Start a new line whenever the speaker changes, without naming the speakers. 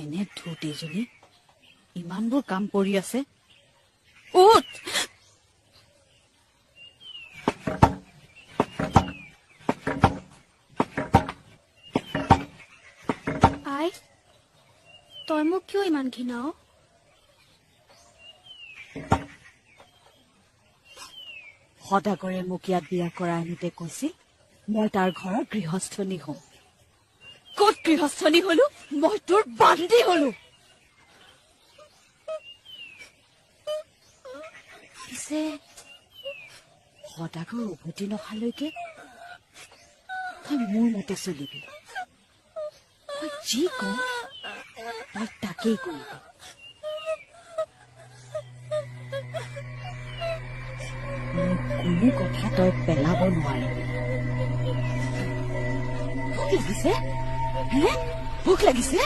এনে ধূত এইজনী ইমানবোৰ কাম কৰি আছে। উঠ!
আই তই মোক কিয় ইমান ঘৃণাও
সদাগৰে মোক ইয়াত বিয়া কৰা আনোতে কৈছিল মই তাৰ ঘৰৰ গৃহস্থনী হম ক'ত গৃহস্থনী হলো মই তোৰ বান্ধি হলো। পিছে সদাগৰ উভতি নহালৈকে তই মোৰ মতে চলিবি। মই যি কওঁ তই তাকেই কৰিবি। কোনো কথা তই পেলাব নোৱাৰিবি। ভোক লাগিছে হে ভোক লাগিছে